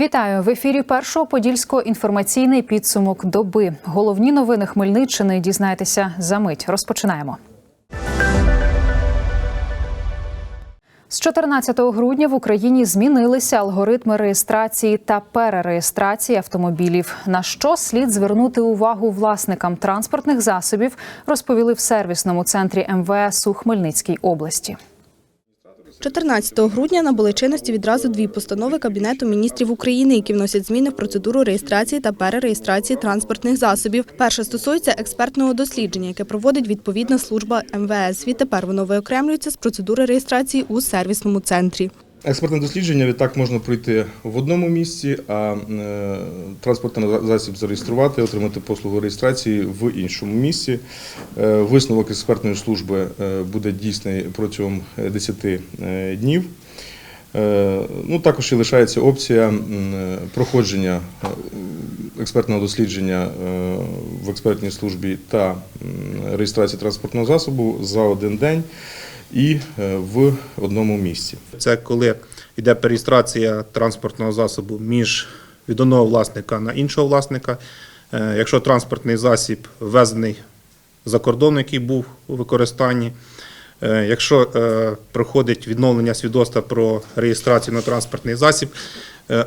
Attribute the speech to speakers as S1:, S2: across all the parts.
S1: Вітаю в ефірі першого подільського інформаційний підсумок доби. Головні новини Хмельниччини дізнайтеся за мить. Розпочинаємо. З 14 грудня в Україні змінилися алгоритми реєстрації та перереєстрації автомобілів. На що слід звернути увагу власникам транспортних засобів, розповіли в сервісному центрі МВС у Хмельницькій області.
S2: 14 грудня набули чинності відразу дві постанови Кабінету міністрів України, які вносять зміни в процедуру реєстрації та перереєстрації транспортних засобів. Перша стосується експертного дослідження, яке проводить відповідна служба МВС. Відтепер воно виокремлюється з процедури реєстрації у сервісному центрі.
S3: Експертне дослідження відтак можна пройти в одному місці, а е, транспортний засіб зареєструвати, отримати послугу реєстрації в іншому місці. Е, Висновок експертної служби е, буде дійсний протягом 10 е, днів. Ну, також ще лишається опція проходження експертного дослідження в експертній службі та реєстрації транспортного засобу за один день і е, в одному місці.
S4: Це коли йде переєстрація транспортного засобу між від одного власника на іншого власника. Е, Якщо транспортний засіб ввезений за кордон, який був у використанні, е, якщо проходить відновлення свідоцтва про реєстрацію на транспортний засіб,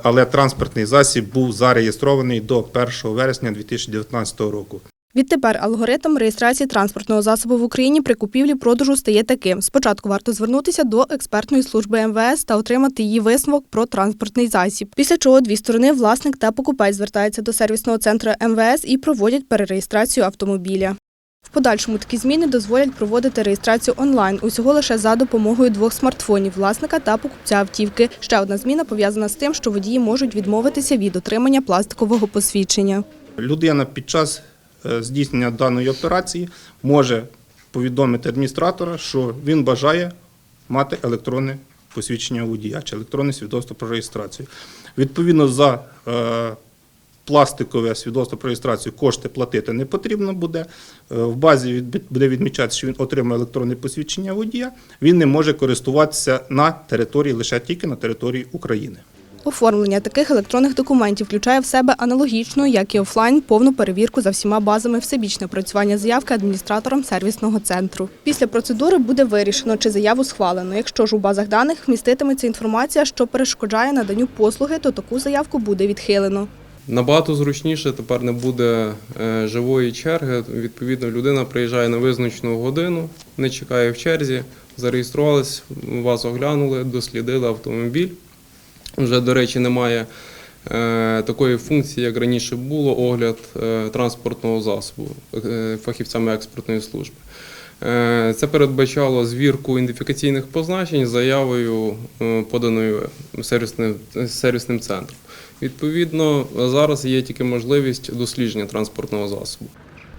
S4: але транспортний засіб був зареєстрований до 1 вересня 2019 року.
S2: Відтепер алгоритм реєстрації транспортного засобу в Україні при купівлі-продажу стає таким. Спочатку варто звернутися до експертної служби МВС та отримати її висновок про транспортний засіб. Після чого дві сторони, власник та покупець, звертаються до сервісного центру МВС і проводять перереєстрацію автомобіля. В подальшому такі зміни дозволять проводити реєстрацію онлайн усього лише за допомогою двох смартфонів власника та покупця автівки. Ще одна зміна пов'язана з тим, що водії можуть відмовитися від отримання пластикового посвідчення.
S4: Людина під час здійснення даної операції може повідомити адміністратора, що він бажає мати електронне посвідчення водія чи електронне свідоцтво про реєстрацію. Відповідно, за е, пластикове свідоцтво про реєстрацію кошти платити не потрібно буде. Е, В базі буде відмічатися, що він отримає електронне посвідчення водія. Він не може користуватися на території лише тільки на території України.
S2: Оформлення таких електронних документів включає в себе аналогічну, як і офлайн, повну перевірку за всіма базами всебічне опрацювання заявки адміністратором сервісного центру. Після процедури буде вирішено, чи заяву схвалено. Якщо ж у базах даних вміститиметься інформація, що перешкоджає наданню послуги, то таку заявку буде відхилено.
S5: Набагато зручніше тепер не буде е, живої черги. Відповідно, людина приїжджає на визначену годину, не чекає в черзі, зареєструвались, вас оглянули, дослідили автомобіль. Вже, до речі, немає е, такої функції, як раніше було, огляд е, транспортного засобу е, фахівцями експертної служби. Це передбачало звірку ідентифікаційних позначень з заявою, поданою сервісним, сервісним центром. Відповідно, зараз є тільки можливість дослідження транспортного засобу.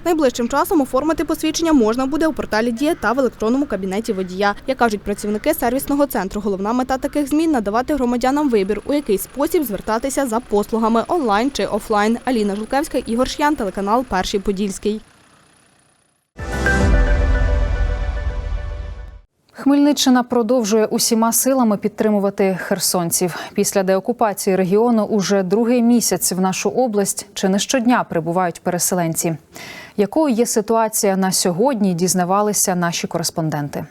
S2: Найближчим часом оформити посвідчення можна буде у порталі Дія та в електронному кабінеті водія. Як кажуть працівники сервісного центру, головна мета таких змін надавати громадянам вибір, у який спосіб звертатися за послугами онлайн чи офлайн. Аліна Жулкевська, Ігор Ш'ян, телеканал Перший Подільський.
S1: Хмельниччина продовжує усіма силами підтримувати херсонців. Після деокупації регіону уже другий місяць в нашу область чи не щодня прибувають переселенці. Якою є ситуація на сьогодні, дізнавалися наші кореспонденти.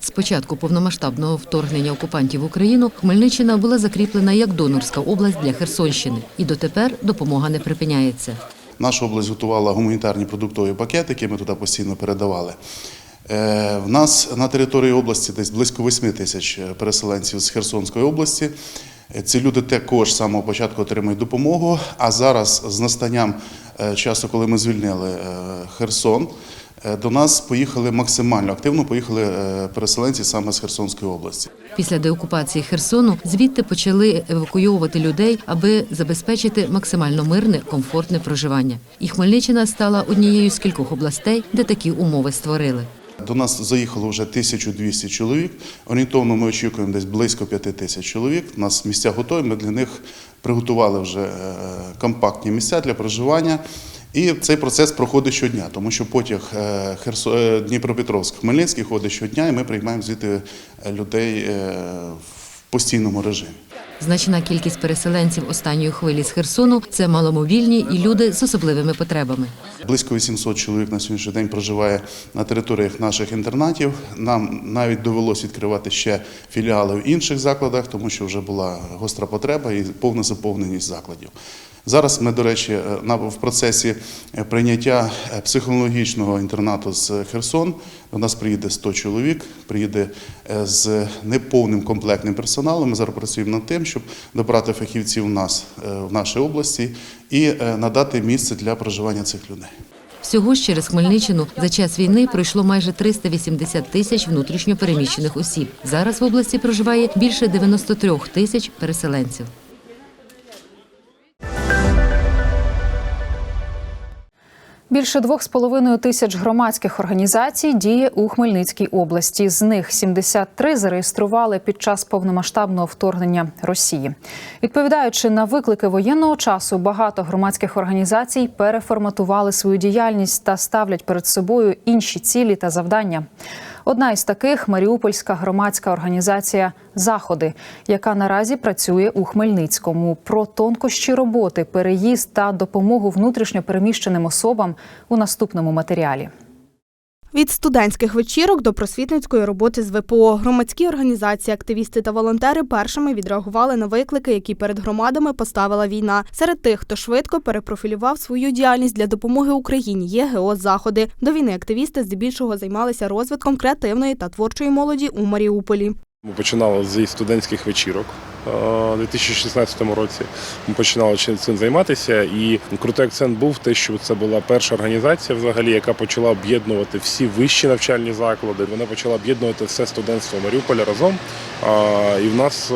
S6: З початку повномасштабного вторгнення окупантів в Україну Хмельниччина була закріплена як донорська область для Херсонщини, і дотепер допомога не припиняється.
S7: Наша область готувала гуманітарні продуктові пакети, які ми туди постійно передавали. Е, В нас на території області десь близько 8 тисяч переселенців з Херсонської області. Е, Ці люди також з самого початку отримують допомогу. А зараз, з настанням е, часу, коли ми звільнили е, Херсон, е, до нас поїхали максимально активно. Поїхали е, переселенці саме з Херсонської області.
S6: Після деокупації Херсону звідти почали евакуйовувати людей, аби забезпечити максимально мирне, комфортне проживання. І Хмельниччина стала однією з кількох областей, де такі умови створили.
S7: До нас заїхало вже 1200 чоловік. Орієнтовно ми очікуємо десь близько 5 тисяч чоловік. У нас місця готові. Ми для них приготували вже е, компактні місця для проживання. І цей процес проходить щодня, тому що потяг е, е, Дніпропетровськ-Хмельницький ходить щодня, і ми приймаємо звідти людей в постійному режимі.
S6: Значна кількість переселенців останньої хвилі з Херсону це маломобільні і люди з особливими потребами.
S7: Близько 800 чоловік на сьогоднішній день проживає на територіях наших інтернатів. Нам навіть довелось відкривати ще філіали в інших закладах, тому що вже була гостра потреба і повна заповненість закладів. Зараз ми, до речі, е, в процесі е, прийняття е, психологічного інтернату з Херсон. До нас приїде 100 чоловік, приїде з неповним комплектним персоналом. Ми зараз працюємо над тим, щоб добрати фахівців у нас в нашій області і надати місце для проживання цих людей.
S6: Всього ж через Хмельниччину за час війни пройшло майже 380 тисяч внутрішньо переміщених осіб. Зараз в області проживає більше 93 тисяч переселенців.
S1: Більше двох з половиною тисяч громадських організацій діє у Хмельницькій області. З них 73 зареєстрували під час повномасштабного вторгнення Росії. Відповідаючи на виклики воєнного часу, багато громадських організацій переформатували свою діяльність та ставлять перед собою інші цілі та завдання. Одна із таких Маріупольська громадська організація Заходи, яка наразі працює у Хмельницькому. Про тонкощі роботи, переїзд та допомогу внутрішньо переміщеним особам у наступному матеріалі.
S2: Від студентських вечірок до просвітницької роботи з ВПО громадські організації, активісти та волонтери першими відреагували на виклики, які перед громадами поставила війна. Серед тих, хто швидко перепрофілював свою діяльність для допомоги Україні, є ГО заходи. До війни активісти здебільшого займалися розвитком креативної та творчої молоді у Маріуполі.
S8: Ми починали зі студентських вечірок е, у 2016 році. Ми починали цим займатися, і крутий акцент був те, що це була перша організація, взагалі, яка почала об'єднувати всі вищі навчальні заклади. Вона почала об'єднувати все студентство Маріуполя разом. І в нас е,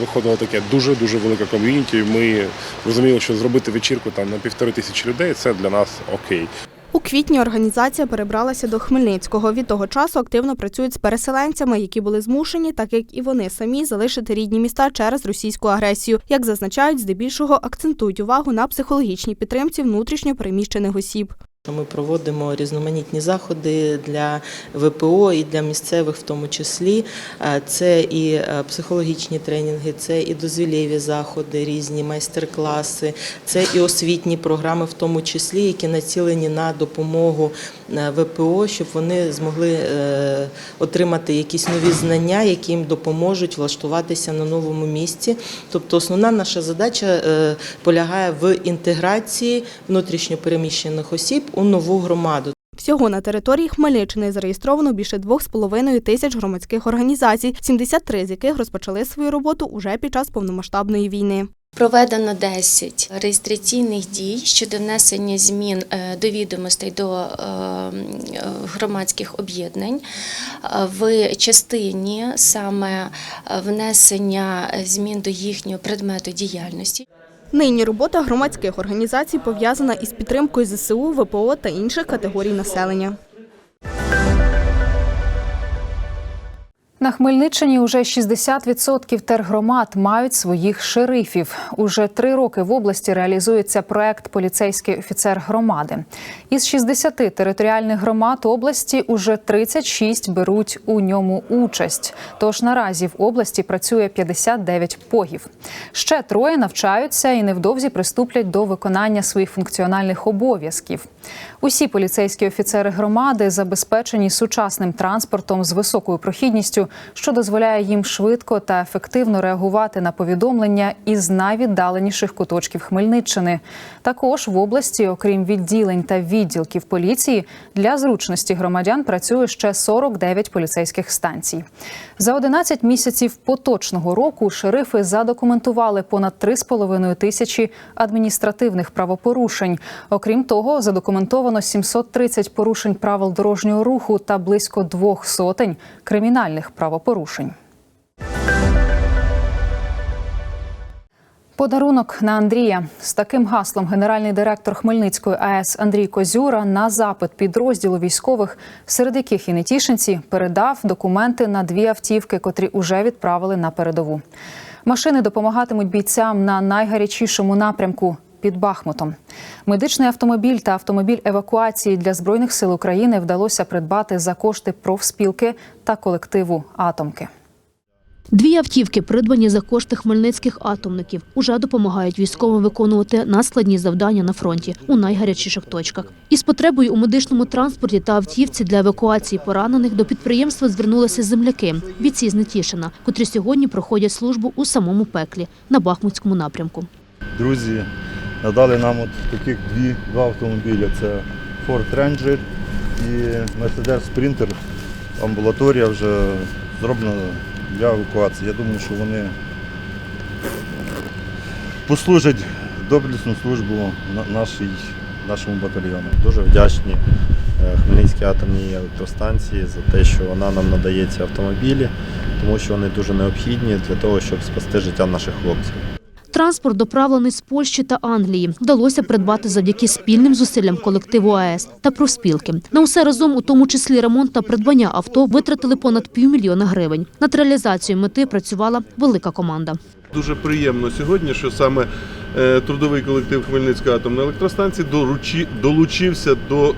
S8: виходило таке дуже дуже велике ком'юніті. Ми розуміли, що зробити вечірку там на півтори тисячі людей це для нас окей.
S2: У квітні організація перебралася до Хмельницького. Від того часу активно працюють з переселенцями, які були змушені, так як і вони самі, залишити рідні міста через російську агресію. Як зазначають, здебільшого акцентують увагу на психологічній підтримці внутрішньо переміщених осіб.
S9: Ми проводимо різноманітні заходи для ВПО і для місцевих, в тому числі. Е, Це і е, психологічні тренінги, це і дозвілєві заходи, різні майстер-класи, це і освітні програми, в тому числі, які націлені на допомогу е, ВПО, щоб вони змогли отримати якісь нові знання, які їм допоможуть влаштуватися на новому місці. Тобто, основна наша задача полягає в інтеграції внутрішньопереміщених осіб у нову громаду.
S2: Всього на території Хмельниччини зареєстровано більше 2,5 тисяч громадських організацій, 73 з яких розпочали свою роботу уже під час повномасштабної війни.
S10: Проведено 10 реєстраційних дій щодо внесення змін е, до відомостей до е, громадських об'єднань. В частині саме е, внесення змін до їхнього предмету діяльності.
S2: Нині робота громадських організацій пов'язана із підтримкою ЗСУ, ВПО та інших категорій населення.
S1: На Хмельниччині уже 60% тергромад мають своїх шерифів. Уже три роки в області реалізується проект Поліцейський офіцер громади. Із 60 територіальних громад області уже 36 беруть у ньому участь. Тож наразі в області працює 59 погів. Ще троє навчаються і невдовзі приступлять до виконання своїх функціональних обов'язків. Усі поліцейські офіцери громади забезпечені сучасним транспортом з високою прохідністю, що дозволяє їм швидко та ефективно реагувати на повідомлення із найвіддаленіших куточків Хмельниччини. Також в області, окрім відділень та відділків поліції, для зручності громадян працює ще 49 поліцейських станцій. За 11 місяців поточного року шерифи задокументували понад 3,5 тисячі адміністративних правопорушень. Окрім того, задокументовано 730 порушень правил дорожнього руху та близько двох сотень кримінальних правопорушень. Подарунок на Андрія з таким гаслом генеральний директор Хмельницької АЕС Андрій Козюра на запит підрозділу військових, серед яких і нетішинці, передав документи на дві автівки, котрі уже відправили на передову. Машини допомагатимуть бійцям на найгарячішому напрямку. Під Бахмутом медичний автомобіль та автомобіль евакуації для збройних сил України вдалося придбати за кошти профспілки та колективу Атомки.
S11: Дві автівки, придбані за кошти хмельницьких атомників, уже допомагають військовим виконувати надскладні завдання на фронті у найгарячіших точках. Із потребою у медичному транспорті та автівці для евакуації поранених до підприємства звернулися земляки бійці з Нетішина, котрі сьогодні проходять службу у самому пеклі на Бахмутському напрямку.
S12: Друзі надали нам от таких дві два автомобілі. Це Ford Ranger і Mercedes Sprinter. Амбулаторія вже зроблена для евакуації. Я думаю, що вони послужать доблесну службу нашому батальйону.
S13: Дуже вдячні е, Хмельницькій атомній електростанції за те, що вона нам надає ці автомобілі, тому що вони дуже необхідні для того, щоб спасти життя наших хлопців.
S11: Транспорт, доправлений з Польщі та Англії, вдалося придбати завдяки спільним зусиллям колективу АЕС та профспілки. На усе разом, у тому числі ремонт та придбання авто, витратили понад півмільйона гривень. Над реалізацією мети працювала велика команда.
S14: Дуже приємно сьогодні, що саме трудовий колектив Хмельницької атомної електростанції долучився до е,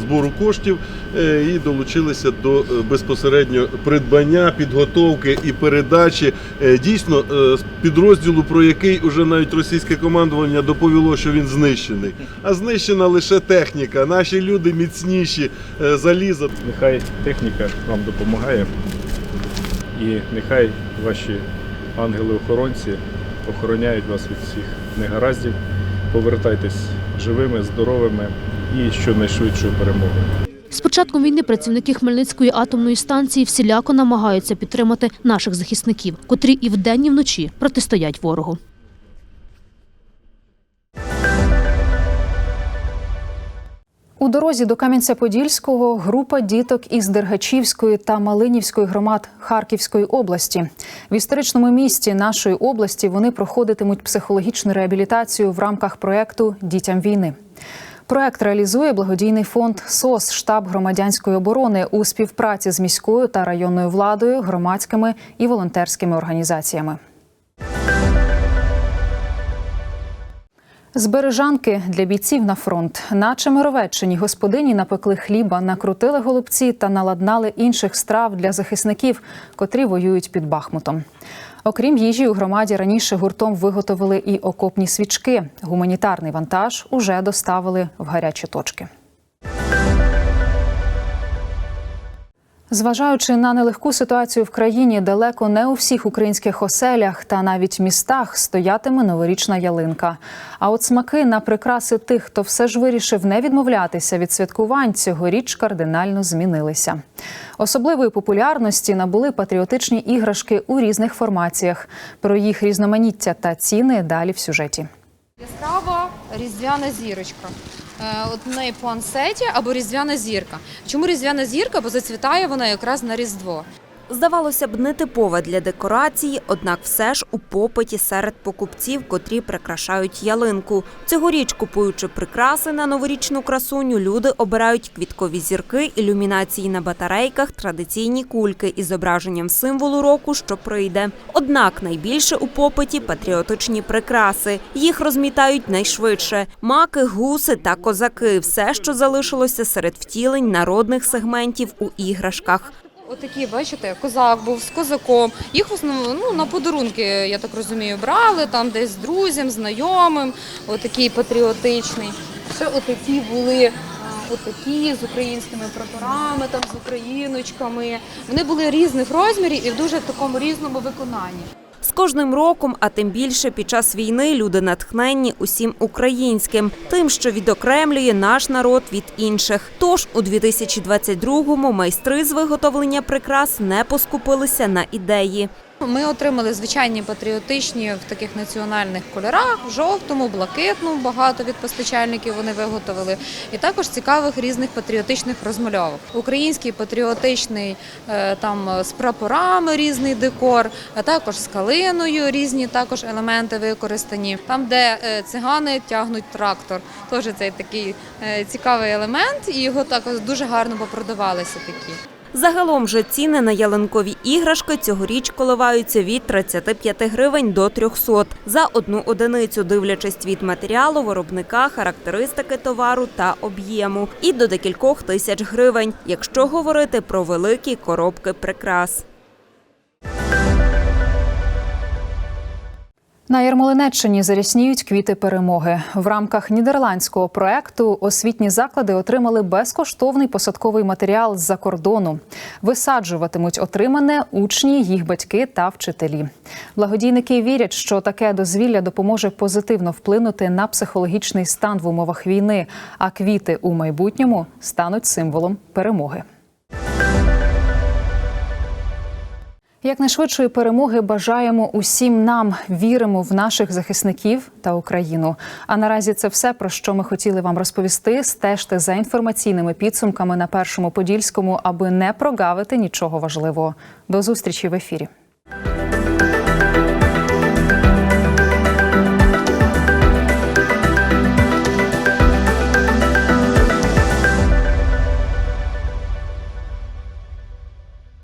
S14: збору коштів е, і долучилися до е, безпосередньо придбання, підготовки і передачі е, дійсно е, з підрозділу, про який уже навіть російське командування доповіло, що він знищений. А знищена лише техніка. Наші люди міцніші, е, залізо.
S8: Нехай техніка вам допомагає, і нехай ваші ангели-охоронці охороняють вас від всіх негараздів. Повертайтесь живими, здоровими і щонайшвидшою перемогою.
S11: З початком війни працівники Хмельницької атомної станції всіляко намагаються підтримати наших захисників, котрі і вдень, і вночі протистоять ворогу.
S1: У дорозі до Кам'янця-Подільського група діток із Дергачівської та Малинівської громад Харківської області. В історичному місті нашої області вони проходитимуть психологічну реабілітацію в рамках проекту Дітям війни. Проект реалізує благодійний фонд СОС штаб громадянської оборони у співпраці з міською та районною владою, громадськими і волонтерськими організаціями. З Бережанки для бійців на фронт на Чемеровеччині господині напекли хліба, накрутили голубці та наладнали інших страв для захисників, котрі воюють під Бахмутом. Окрім їжі, у громаді раніше гуртом виготовили і окопні свічки. Гуманітарний вантаж уже доставили в гарячі точки. Зважаючи на нелегку ситуацію в країні, далеко не у всіх українських оселях та навіть містах стоятиме новорічна ялинка. А от смаки на прикраси тих, хто все ж вирішив не відмовлятися від святкувань, цьогоріч кардинально змінилися. Особливої популярності набули патріотичні іграшки у різних формаціях. Про їх різноманіття та ціни далі в сюжеті.
S15: Яскрава різдвяна зірочка. Е, неї плансеті або різдвяна зірка. Чому різдвяна зірка? Бо зацвітає вона якраз на Різдво.
S16: Здавалося б, нетипова для декорації, однак все ж у попиті серед покупців, котрі прикрашають ялинку. Цьогоріч, купуючи прикраси на новорічну красуню, люди обирають квіткові зірки, ілюмінації на батарейках, традиційні кульки із зображенням символу року, що прийде. Однак найбільше у попиті патріотичні прикраси. Їх розмітають найшвидше: маки, гуси та козаки все, що залишилося серед втілень народних сегментів у іграшках.
S15: Отакі, бачите, козак був з козаком. Їх в основному ну, на подарунки, я так розумію, брали там десь з друзям, знайомим. Отакий патріотичний. Ще отакі були. Отакі з українськими прапорами, там з україночками. Вони були різних розмірів і в дуже такому різному виконанні.
S16: З кожним роком, а тим більше під час війни, люди натхненні усім українським, тим, що відокремлює наш народ від інших. Тож у 2022-му майстри з виготовлення прикрас не поскупилися на ідеї.
S15: Ми отримали звичайні патріотичні в таких національних кольорах, в жовтому, блакитному, багато від постачальників вони виготовили, і також цікавих різних патріотичних розмальовок. Український патріотичний е, там з прапорами різний декор, а також з калиною різні також елементи використані. Там, де е, цигани тягнуть трактор, теж цей такий е, цікавий елемент, і його також дуже гарно попродавалися такі.
S16: Загалом же ціни на ялинкові іграшки цьогоріч коливаються від 35 гривень до 300 за одну одиницю, дивлячись від матеріалу, виробника, характеристики товару та об'єму, і до декількох тисяч гривень, якщо говорити про великі коробки прикрас.
S1: На Ярмолинеччині зарясніють квіти перемоги. В рамках нідерландського проекту освітні заклади отримали безкоштовний посадковий матеріал з-за кордону. Висаджуватимуть отримане учні, їх батьки та вчителі. Благодійники вірять, що таке дозвілля допоможе позитивно вплинути на психологічний стан в умовах війни, а квіти у майбутньому стануть символом перемоги. Якнайшвидшої перемоги бажаємо усім нам. Віримо в наших захисників та Україну. А наразі це все про що ми хотіли вам розповісти. Стежте за інформаційними підсумками на першому подільському, аби не прогавити нічого важливого. До зустрічі в ефірі.